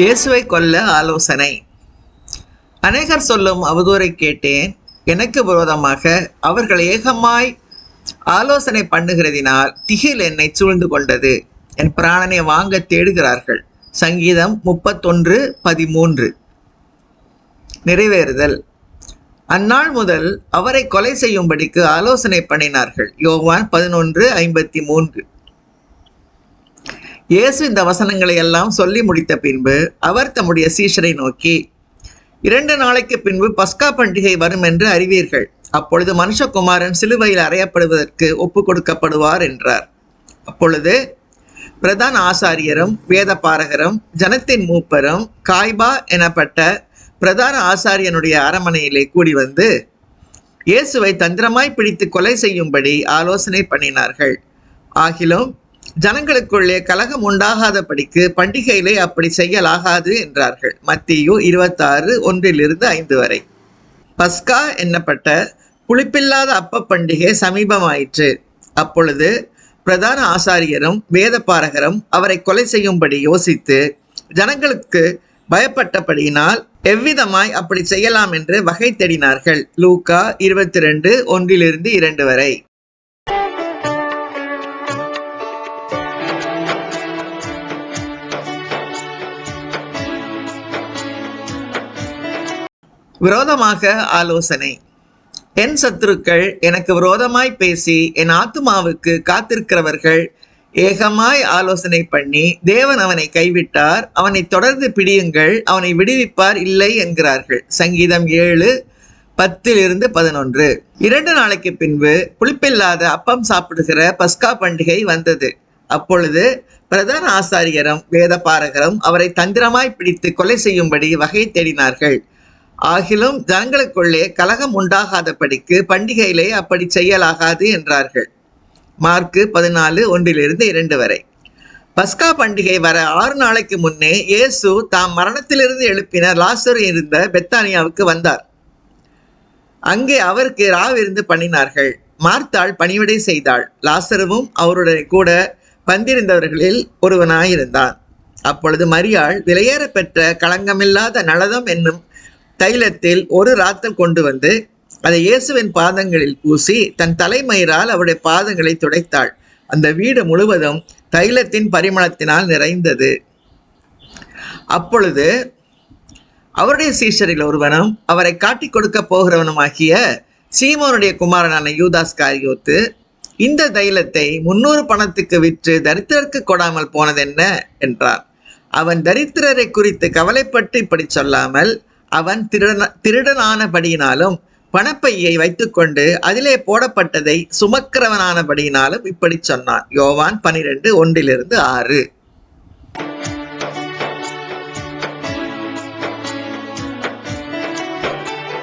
இயேசுவை கொல்ல ஆலோசனை. அநேகர் சொல்லும் அவதூறை கேட்டேன். எனக்கு விரோதமாக அவர்கள் ஏகமாய் ஆலோசனை பண்ணுகிறதினால் திகில் என்னை சூழ்ந்து கொண்டது. என் பிராணனை வாங்க தேடுகிறார்கள். சங்கீதம் முப்பத்தொன்று பதிமூன்று. நிறைவேறுதல். அந்நாள் முதல் அவரை கொலை செய்யும்படிக்கு ஆலோசனை பண்ணினார்கள். யோவான் பதினொன்று ஐம்பத்தி மூன்று. இயேசு இந்த வசனங்களை எல்லாம் சொல்லி முடித்த பின்பு அவர் தம்முடைய சீஷரை நோக்கி இரண்டு நாளைக்கு பின்பு பஸ்கா பண்டிகை வரும் என்று அறிவீர்கள். அப்பொழுது மனுஷகுமாரன் சிலுவையில் அறையப்படுவதற்கு ஒப்பு கொடுக்கப்படுவார் என்றார். அப்பொழுது பிரதான ஆசாரியரும் வேத பாரகரும் ஜனத்தின் மூப்பரும் காய்பா எனப்பட்ட பிரதான ஆசாரியனுடைய அரமனையிலே கூடி வந்து இயேசுவை தந்திரமாய் பிடித்து கொலை செய்யும்படி ஆலோசனை பண்ணினார்கள். ஆகிலும் ஜனங்களுக்குள்ளே கலகம் உண்டாகாதபடிக்கு பண்டிகையிலே அப்படி செய்யலாகாது என்றார்கள். மத்தியு இருபத்தாறு ஒன்றிலிருந்து ஐந்து வரை. பஸ்கா என்னப்பட்ட புளிப்பில்லாத அப்ப பண்டிகை சமீபமாயிற்று. அப்பொழுது பிரதான ஆசாரியரும் வேதபாரகரும் அவரை கொலை செய்யும்படி யோசித்து ஜனங்களுக்கு பயப்பட்டபடியினால் எவ்விதமாய் அப்படி செய்யலாம் என்று வகை தேடினார்கள். லூக்கா இருபத்தி ரெண்டு ஒன்றிலிருந்து இரண்டு வரை. விரோதமாக ஆலோசனை. என் சத்துருக்கள் எனக்கு விரோதமாய் பேசி என் ஆத்துமாவுக்கு காத்திருக்கிறவர்கள் ஏகமாய் ஆலோசனை பண்ணி தேவன் அவனை கைவிட்டார். அவனை தொடர்ந்து பிடியுங்கள் அவனை விடுவிப்பார் இல்லை என்கிறார்கள். சங்கீதம் ஏழு பத்திலிருந்து பதினொன்று. இரண்டு நாளைக்கு பின்பு புளிப்பில்லாத அப்பம் சாப்பிடுகிற பஸ்கா பண்டிகை வந்தது. அப்பொழுது பிரதான ஆசாரியரும் வேதபாரகரும் அவரை தந்திரமாய் பிடித்து கொலை செய்யும்படி வகை தேடினார்கள். ஆகிலும் ஜனங்களுக்குள்ளே கலகம் உண்டாகாதபடிக்கு பண்டிகையிலே அப்படி செய்யலாகாது என்றார்கள். மார்க்கு பதினாலு ஒன்றிலிருந்து இரண்டு வரை. பஸ்கா பண்டிகை வர ஆறு நாளைக்கு முன்னே இயேசு தாம் மரணத்திலிருந்து எழுப்பின லாசரு இருந்த பெத்தானியாவுக்கு வந்தார். அங்கே அவருக்கு ராவிருந்து பண்ணினார்கள். மார்த்தாள் பணிவிடை செய்தாள். லாசருவும் அவருடைய கூட வந்திருந்தவர்களில் ஒருவனாயிருந்தான். அப்பொழுது மரியாள் விலையேற பெற்ற களங்கமில்லாத நலதம் என்னும் தைலத்தில் ஒரு ராத்தல் கொண்டு வந்து அதை இயேசுவின் பாதங்களில் பூசி தன் தலைமயிரால் அவருடைய பாதங்களை துடைத்தாள். அந்த வீடு முழுவதும் தைலத்தின் பரிமளத்தினால் நிறைந்தது. அப்பொழுது அவருடைய சீஷரில் ஒருவனும் அவரை காட்டிக் கொடுக்க போகிறவனுமாகிய சீமோனுடைய குமாரனான யூதாஸ் காரியோத்து இந்த தைலத்தை முன்னூறு பணத்துக்கு விற்று தரித்திரருக்கு கொடாமல் போனதென்ன? என்றார். அவன் தரித்திரரை குறித்து கவலைப்பட்டு இப்படி சொல்லாமல் அவன் திருடன திருடனானபடியினாலும் பணப்பையை வைத்துக்கொண்டு அதிலே போடப்பட்டதை சுமக்கிறவனானபடியினாலும் இப்படி சொன்னான். யோவான் பனிரெண்டு ஒன்றிலிருந்து ஆறு.